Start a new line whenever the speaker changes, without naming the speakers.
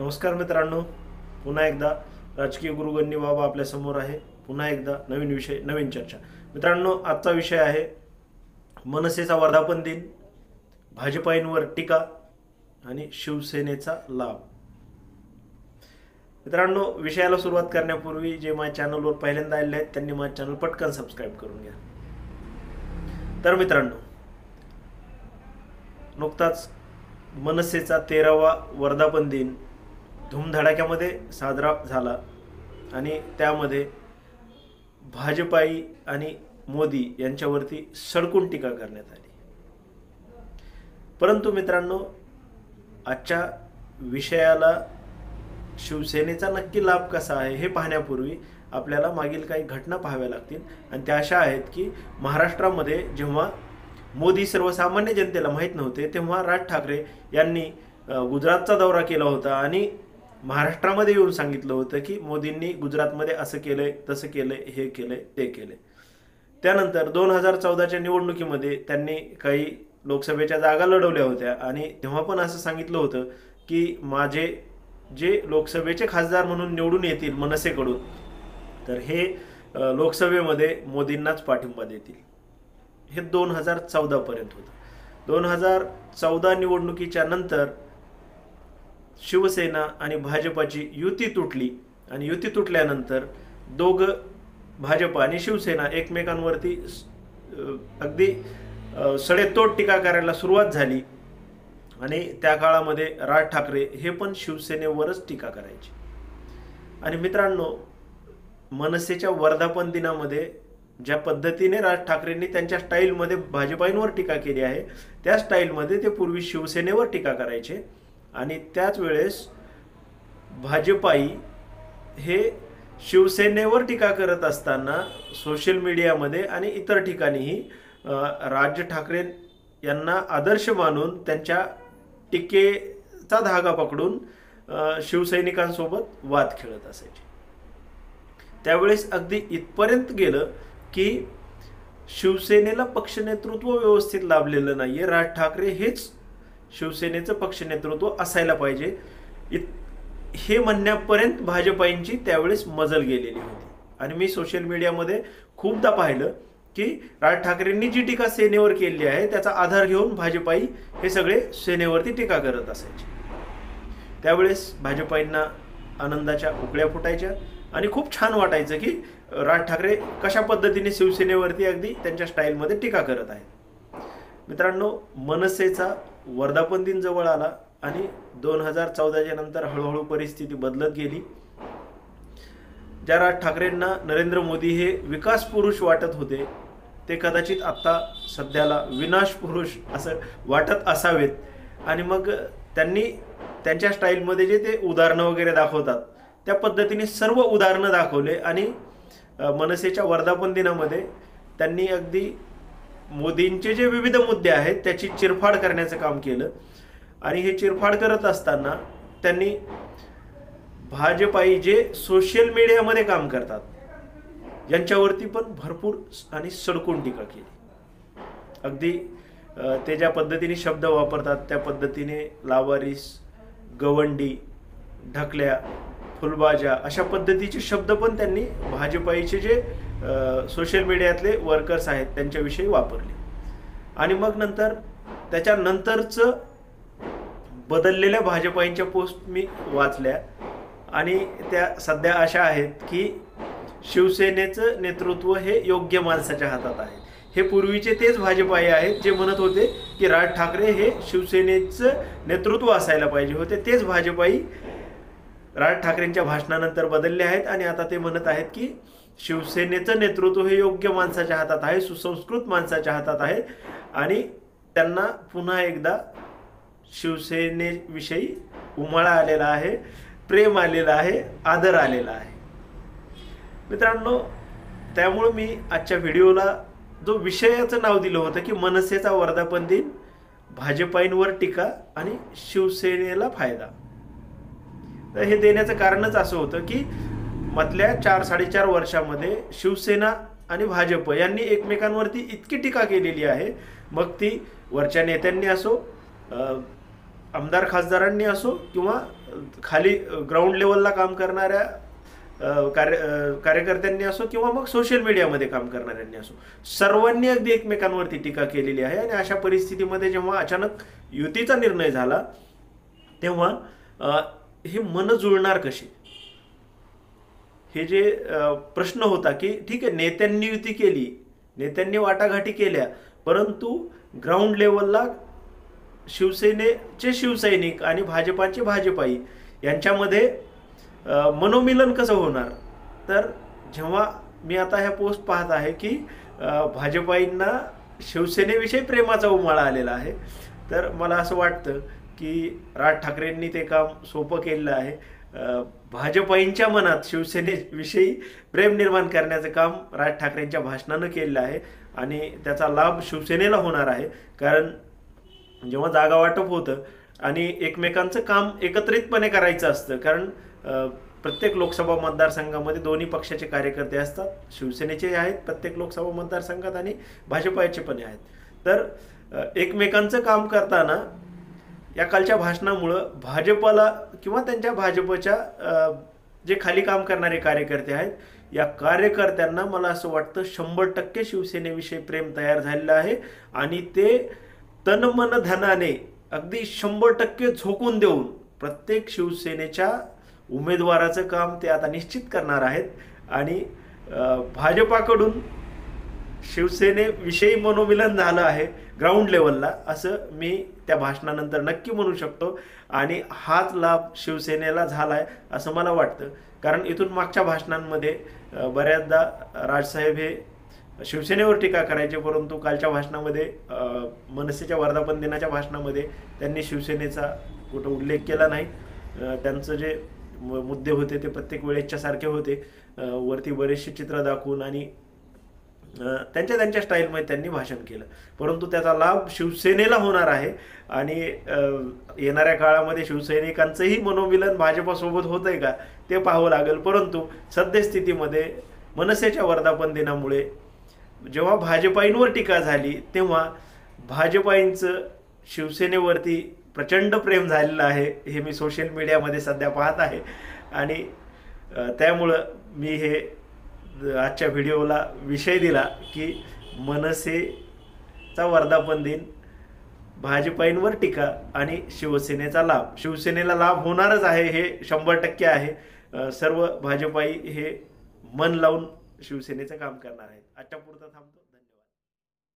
नमस्कार मित्रांनो. पुन्हा एकदा राजकीय गुरुगण्य बाबा आपल्यासमोर आहे. पुन्हा एकदा नवीन विषय नवीन चर्चा. मित्रांनो आजचा विषय आहे मनसेचा वर्धापन दिन भाजपाईंवर टीका आणि शिवसेनेचा लाभ. मित्रांनो विषयाला सुरुवात करण्यापूर्वी जे माझ्या चॅनलवर पहिल्यांदा आलेले आहेत त्यांनी माझं चॅनल पटकन सबस्क्राईब करून घ्या. तर मित्रांनो नुकताच मनसेचा तेरावा वर्धापन दिन धूमधडाक्यामध्ये साजरा झाला आणि त्यामध्ये भाजपाई आणि मोदी यांच्यावरती सडकून टीका करण्यात आली. परंतु मित्रांनो आजच्या विषयाला शिवसेनेचा नक्की लाभ कसा आहे हे पाहण्यापूर्वी आपल्याला मागील काही घटना पाहाव्या लागतील. आणि त्या अशा आहेत की महाराष्ट्रामध्ये जेव्हा मोदी सर्वसामान्य जनतेला माहीत नव्हते तेव्हा राज ठाकरे यांनी गुजरातचा दौरा केला होता आणि महाराष्ट्रामध्ये येऊन सांगितलं होतं की मोदींनी गुजरातमध्ये असं केलंय तसं केलंय हे केलंय ते केलंय. त्यानंतर दोन हजार चौदाच्या निवडणुकीमध्ये त्यांनी काही लोकसभेच्या जागा लढवल्या होत्या आणि तेव्हा पण असं सांगितलं होतं की माझे जे लोकसभेचे खासदार म्हणून निवडून येतील मनसेकडून तर हे लोकसभेमध्ये मोदींनाच पाठिंबा देतील. हे दोन हजार चौदापर्यंत होतं. दोन हजार चौदा निवडणुकीच्या नंतर शिवसेना आणि भाजपाची युती तुटली आणि युती तुटल्यानंतर दोघं भाजप आणि शिवसेना एकमेकांवरती अगदी सडेतोड टीका करायला सुरुवात झाली आणि त्या काळामध्ये राज ठाकरे हे पण शिवसेनेवरच टीका करायचे. आणि मित्रांनो मनसेच्या वर्धापन दिनामध्ये ज्या पद्धतीने राज ठाकरेंनी त्यांच्या स्टाईलमध्ये भाजपाईंवर टीका केली आहे त्या स्टाईलमध्ये ते पूर्वी शिवसेनेवर टीका करायचे. आणि त्याच वेळेस भाजपाई हे शिवसेनेवर टीका करत असताना सोशल मीडियामध्ये आणि इतर ठिकाणीही राज ठाकरे यांना आदर्श मानून त्यांच्या टीकेचा धागा पकडून शिवसैनिकांसोबत वाद खेळत असायचे. त्यावेळेस अगदी इथपर्यंत गेलं की शिवसेनेला पक्षनेतृत्व व्यवस्थित लाभलेलं नाहीये. राज ठाकरे हेच शिवसेनेचं पक्ष नेतृत्व असायला पाहिजे. इत हे म्हणण्यापर्यंत भाजपाईंची त्यावेळेस मजल गेलेली होती. आणि मी सोशल मीडियामध्ये खूपदा पाहिलं की राज ठाकरेंनी जी टीका सेनेवर केली आहे त्याचा आधार घेऊन भाजपाई हे सगळे सेनेवरती टीका करत असायचे. त्यावेळेस भाजपाईंना आनंदाच्या उकळ्या फुटायच्या आणि खूप छान वाटायचं की राज ठाकरे कशा पद्धतीने शिवसेनेवरती अगदी त्यांच्या स्टाईलमध्ये टीका करत आहेत. मित्रांनो मनसेचा वर्धापन दिन जवळ आला आणि दोन हजार चौदाच्या नंतर हळूहळू परिस्थिती बदलत गेली. ज्या राज ठाकरेंना नरेंद्र मोदी हे विकास पुरुष वाटत होते. ते कदाचित आत्ता सध्याला विनाश पुरुष असं वाटत असावेत. आणि मग त्यांनी त्यांच्या स्टाईलमध्ये जे ते उदाहरणं वगैरे दाखवतात त्या पद्धतीने सर्व उदाहरणं दाखवले आणि मनसेच्या वर्धापन दिनामध्ये त्यांनी अगदी मोदींचे जे विविध मुद्दे आहेत त्याची चिरफाड करण्याचं काम केलं. आणि हे चिरफाड करत असताना त्यांनी भाजपाई जे सोशल मीडियामध्ये काम करतात यांच्यावरती पण भरपूर आणि सडकून टीका केली. अगदी ते ज्या पद्धतीने शब्द वापरतात त्या पद्धतीने लावारिस गवंडी ढकल्या फुलबाजा अशा पद्धतीचे शब्द पण त्यांनी भाजपाईचे जे सोशल मीडियातले वर्कर्स आहेत त्यांच्याविषयी वापरले. आणि मग नंतर त्याच्यानंतरचं बदललेल्या भाजपाईंच्या पोस्ट मी वाचल्या. आणि त्या सध्या अशा आहेत की शिवसेनेचं नेतृत्व हे योग्य माणसाच्या हातात आहे. हे पूर्वीचे तेच भाजपाई आहेत जे म्हणत होते की राज ठाकरे हे शिवसेनेचं नेतृत्व असायला पाहिजे होते. तेच भाजपाई राज ठाकरेंच्या भाषणानंतर बदलले आहेत आणि आता ते म्हणत आहेत की शिवसेनेचं नेतृत्व हे योग्य माणसाच्या हातात आहे सुसंस्कृत माणसाच्या हातात आहे. आणि त्यांना पुन्हा एकदा शिवसेनेविषयी उमाळा आलेला आहे प्रेम आलेलं आहे आदर आलेला आहे. मित्रांनो त्यामुळं मी आजच्या व्हिडिओला जो विषयाचं नाव दिलं होतं की मनसेचा वर्धापन दिन भाजपाईंवर टीका आणि शिवसेनेला फायदा. तर हे देण्याचं कारणच असं होतं की मधल्या चार साडेचार वर्षामध्ये शिवसेना आणि भाजप यांनी एकमेकांवरती इतकी टीका केलेली आहे. मग ती वरच्या नेत्यांनी असो आमदार खासदारांनी असो किंवा खाली ग्राउंड लेवलला काम करणाऱ्या कार्य कार्यकर्त्यांनी असो किंवा मग सोशल मीडियामध्ये काम करणाऱ्यांनी असो. सर्वांनी अगदी एकमेकांवरती टीका केलेली आहे आणि अशा परिस्थितीमध्ये जेव्हा अचानक युतीचा निर्णय झाला तेव्हा हे मन जुळणार कशी हे जे प्रश्न होता की ठीक आहे नेत्यांनी युती केली नेत्यांनी वाटाघाटी केल्या परंतु ग्राउंड लेवलला शिवसेनेचे शिवसैनिक आणि भाजपाचे भाजपाई यांच्यामध्ये मनोमिलन कसं होणार? तर जेव्हा मी आता ह्या पोस्ट पाहत आहे की भाजपाईंना शिवसेनेविषयी प्रेमाचा उमाळा आलेला आहे तर मला असं वाटतं की राज ठाकरेंनी ते काम सोपं केलेलं आहे. भाजपाईंच्या मनात शिवसेनेविषयी प्रेम निर्माण करण्याचं काम राज ठाकरेंच्या भाषणानं केलेलं आहे आणि त्याचा लाभ शिवसेनेला होणार आहे. कारण जेव्हा जागा वाटप होतं आणि एकमेकांचं काम एकत्रितपणे करायचं असतं कारण प्रत्येक लोकसभा मतदारसंघामध्ये दोन्ही पक्षाचे कार्यकर्ते असतात शिवसेनेचे आहेत प्रत्येक लोकसभा मतदारसंघात आणि भाजपाचे पण आहेत. तर एकमेकांचं काम करताना या कालच्या भाषणामुळं भाजपला किंवा त्यांच्या भाजपच्या जे खाली काम करणारे कार्यकर्ते आहेत या कार्यकर्त्यांना मला असं वाटतं शंभर टक्के शिवसेनेविषयी प्रेम तयार झालेलं आहे आणि ते तनमन धनाने अगदी शंभर टक्के झोकून देऊन प्रत्येक शिवसेनेच्या उमेदवाराचं काम ते आता निश्चित करणार आहेत आणि भाजपाकडून शिवसेनेविषयी मनोमिलन झालं आहे ग्राउंड लेवलला असं मी त्या भाषणानंतर नक्की म्हणू शकतो. आणि हाच लाभ शिवसेनेला झाला आहे असं मला वाटतं. कारण इथून मागच्या भाषणांमध्ये बऱ्याचदा राजसाहेब हे शिवसेनेवर टीका करायचे परंतु कालच्या भाषणामध्ये मनसेच्या वर्धापन दिनाच्या भाषणामध्ये त्यांनी शिवसेनेचा कुठं उल्लेख केला नाही. त्यांचं जे म- मुद्दे होते ते प्रत्येक वेळेच्यासारखे होते. वरती बरेचसे चित्र दाखवून आणि त्यांच्या त्यांच्या स्टाईलमध्ये त्यांनी भाषण केलं. परंतु त्याचा लाभ शिवसेनेला होणार आहे. आणि येणाऱ्या काळामध्ये शिवसैनिकांचंही मनोमिलन भाजपासोबत होत आहे का ते पाहावं लागेल. परंतु सद्यस्थितीमध्ये मनसेच्या वर्धापन दिनामुळे जेव्हा भाजपाईंवर टीका झाली तेव्हा भाजपाईंचं शिवसेनेवरती प्रचंड प्रेम झालेलं आहे हे मी सोशल मीडियामध्ये सध्या पाहत आहे. आणि त्यामुळं मी हे आजच्या व्हिडिओला विषय दिला की मनसेचा वर्धापन दिन भाजपाईंवर टीका आणि शिवसेनेचा लाभ. शिवसेनेला लाभ होणारच आहे हे शंभर टक्के आहे. सर्व भाजपाई हे मन लावून शिवसेनेचं काम करणार आहेत. आजच्या पुरता थांबतो.